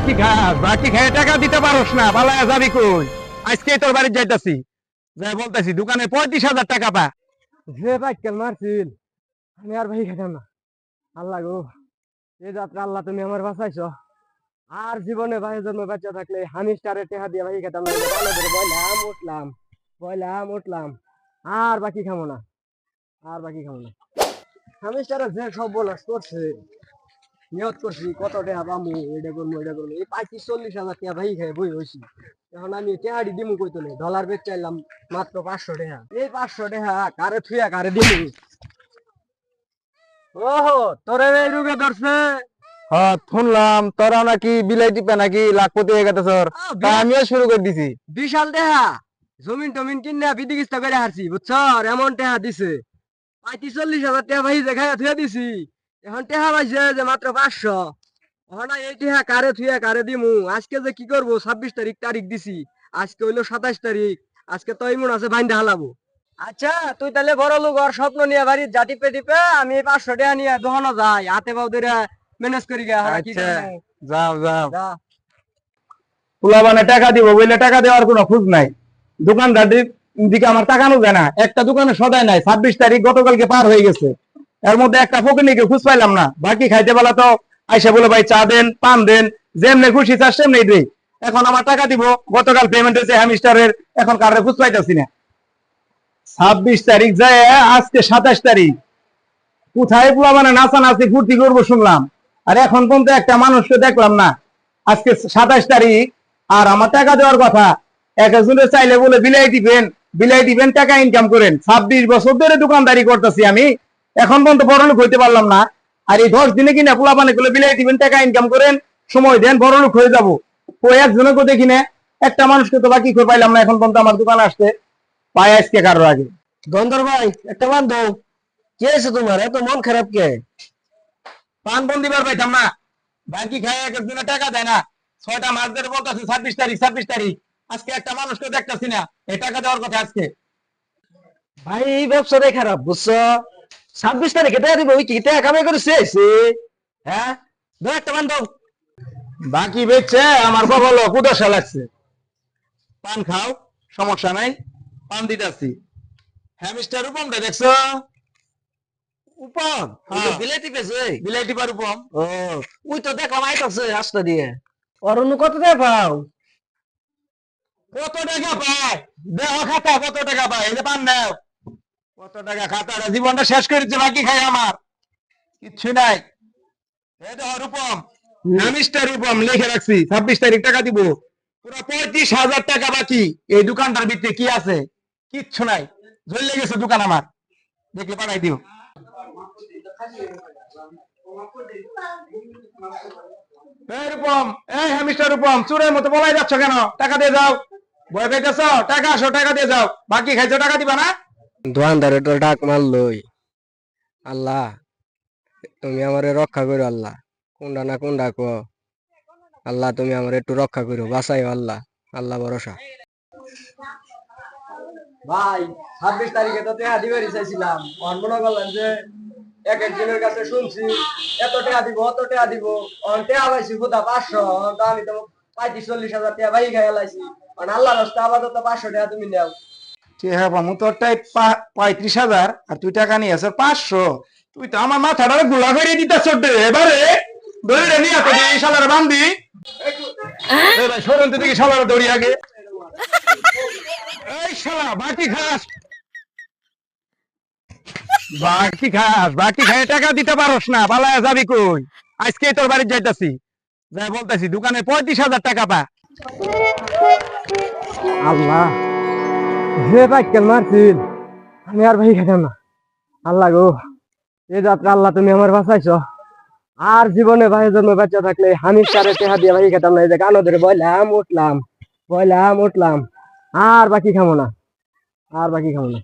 বাকি খাস বাকি খেয়ে টাকা দিতে পারোস না, পালায়া যাবি কই? আজকে তোর বাড়ি যাইতাছি। যাই বলতেছি, দোকানে পঁয়ত্রিশ হাজার টাকা পা। যে বাইকেল মারছিল, আমি আর ভাই খেতাম না। আল্লাহ গো এই যাত্রা আল্লাহ তুমি আমার বাঁচাইছো। আর জীবনে ভাই জন্ম বাচ্চা থাকলে হানি স্টারে টেহা দিয়ে ভাই খেতাম না। বললাম উঠলাম বললাম উঠলাম। আর বাকি খামো না, আর বাকি খামো না। হামি স্টারে যে সব বলাস করছে নিয়ত করছি কত টাকা পামু এটা করব এটা করব এই পঁয়ত্রিশ চল্লিশ হাজার টাকা ভাই খাই বই হয়েছি এখন আমি টেহাড়ি দিমু কই তোলে? ডলার বেচ চাইলাম মাত্র পাঁচশো টাকা এই পাঁচশো টাকা কারে থুয়া কারে দিমু? ওহো তোরে এই রুগে ধরছে। হ্যাঁ শুনলাম তোরা নাকি বিলাই টিপে নাকি লাখপতি হয়ে গেছে তা আমিও শুরু করে দিছি। বিশাল দেহা জমিন টমিন কিনে বিদিকিস্তা করে হারছি বুঝছ এমন টেহা দিছে। পঁয়ত্রিশ চল্লিশ হাজার টাকা ভাই দেখায় থুয়া দিছি। এখন টেহা পাইছে যে মাত্র পাঁচশো। এখন আর এই টেহা কারে থুয়া কারে দিমু? আজকে যে কি করব? ছাব্বিশ তারিখ তারিখ দিছি। আজকে হইল সাতাশ তারিখ। আজকে তো ইমন আছে হালাবো। আচ্ছা তুই তাহলে বড় লোক ওর স্বপ্ন নিয়ে বাড়ি যা টিপে টিপে আমি এই পাঁচশো টাকা নিয়ে দোকানো যাই। হাতে পাও ধরে ম্যানেজ করি গা। কি আচ্ছা। যাও যাও। পোলাবানে টাকা দিব বললে টাকা দেওয়ার কোনো খোঁজ নাই। দোকানদারটির দিকে আমার তাকানো যায় না। একটা দোকানে সদাই নাই। ছাব্বিশ তারিখ গতকালকে পার হয়ে গেছে। এর মধ্যে একটা ফকিনিকে খুঁজ পাইলাম না। বাকি খাইতে বেলা তো আইসা বলে, ভাই, চা দেন, পান দেন, যেমনি খুশি চার সেমনি দেই। এখন আমার টাকা দিব, গতকাল পেমেন্ট হয়েছে হ্যামিস্টারের এখন কারে খুঁজ পাইতেছি না। ছাব্বিশ তারিখ যায়, আজকে সাতাশ তারিখ। কোথায় পোলা মানে নাচানাচি, ফুর্তি করব শুনলাম। আর এখন পর্যন্ত একটা মানুষকে দেখলাম না। আজকে সাতাশ তারিখ, আর আমার টাকা দেওয়ার কথা। এক একজনের চাইলে বলে, বিলাই দিবেন বিলাই দিবেন, টাকা ইনকাম করেন। ছাব্বিশ বছর ধরে দোকানদারি করতেছি আমি। এখন পর্যন্ত বড়লোক হইতে পারলাম না। আর এই দশ দিনে কিনা পোলা পানি গুলো বিলাই দিবেন টাকা ইনকাম করেন সময় দেন বড়লোক হয়ে যাব। ওই একজনকে দেখি না একটা মানুষকে তো বাকি করে পাইলাম না এখন পর্যন্ত আমার দোকান আসতে। পায় আজকে কারোর আগে। গন্ধর ভাই একটা বান দাও কে আছে তোমার? এত মন খারাপ কে? পান বন্দি বার পাইতাম না। বাকি খায় এক একজনে টাকা দেয় না। ছয়টা মাস ধরে বলতেছে ছাব্বিশ তারিখ ছাব্বিশ তারিখ। আজকে একটা মানুষকে দেখতেছি না। এই টাকা দেওয়ার কথা আজকে। ভাই এই ব্যবসাটাই খারাপ বুঝছ? ছাব্বিশ তারিখে টাকা দিব ওই কি টাকা কামাই করে শেষে? হ্যাঁ? দাও একটা বান দাও। বাকি বেচছে আমার বলো কুদশা লাগছে। পান খাও সমস্যা নাই পান দিতেছি। হ্যামিস্টার উপমটা দেখছ? উপম। বিলেতি পেছে বিলাইটি পার উপম। ও ওই তো দেখলাম আইতাছে রাস্তা দিয়ে। অরণ্য কত দেয় পাও? কত টাকা পায়? দেহ খাতা কত টাকা পায়? এই যে পান নাও। কত টাকা খাতাটা জীবনটা শেষ করেছে বাকি খাই আমার। কিচ্ছু নাই। এই রূপম। হ্যামিস্টার রূপম লিখে রাখছি। ছাব্বিশ তারিখ টাকা দিব। পুরো পঁয়ত্রিশ হাজার টাকা বাকি। এই দোকানটার ভিতরে কি আছে? কিচ্ছু নাই। জ্বলে গেছে দোকান আমার। দেখলে পাঠাই দিও। রূপম এই হ্যামিস্টার রূপম চুরের মতো বলাই যাচ্ছ কেন? টাকা দিয়ে যাও। ভয় পাইতেছ? টাকা আসো টাকা দিয়ে যাও। বাকি খাইছো টাকা দিবা না? দোকানদারে তো ডাক মারলই। আল্লাহ, তুমি আমারে রক্ষা করো আল্লাহ। কোনটা না কোনটা কো আল্লাহ, তুমি আমার একটু রক্ষা করো বাঁচাই আল্লাহ। আল্লাহ ভরসা। ভাই, ছাব্বিশ তারিখে তো টেহা দিবে চাইছিলাম মনে করলেন যে এক একজনের কাছে শুনছি, এত টাকা দিব, অত টাকা দিব। অন টেহা পাইছি কোথা পাঁচশো তো আমি তো পঁয়ত্রিশ, চল্লিশ হাজার টাকা ভাই খাই লাইছি। অন আল্লাহ রাস্তা আপাতত পাঁচশো টাকা তুমি নেও। হ্যাঁ বামু পঁয়ত্রিশ হাজার আর তুই টাকা নিয়ে আসর পাঁচশো। তুই তো আমার মাথাটা গুলা করে দিতেছ এবারে ধরে নিয়ে আসো এই শালার বান্ধি এই ভাই সরেন তো দেখি শালার দৌড়ি আগে। এই শালা বাকি খাস। বাকি খাস বাকি খাই টাকা দিতে পারস না পালায়া যাবি কই? আজকে তোর বাড়ি যাইতাছি। যাই বলতাছি দোকানে পঁয়ত্রিশ হাজার টাকা পা। আল্লাহ। যে বাইকেল মারছিল, আমি আর ভাই খেতাম না। আল্লাহ গো, এ যাত্রা আল্লাহ তুমি আমার বাঁচাইছ। আর জীবনে ভাই জন্ম বাচ্চা থাকলে আমি সারে চেহা দিয়ে ভাই খেতাম না, এই যে কানো ধরে বললাম উঠলাম বললাম উঠলাম। আর বাকি খামো না, আর বাকি খামো না।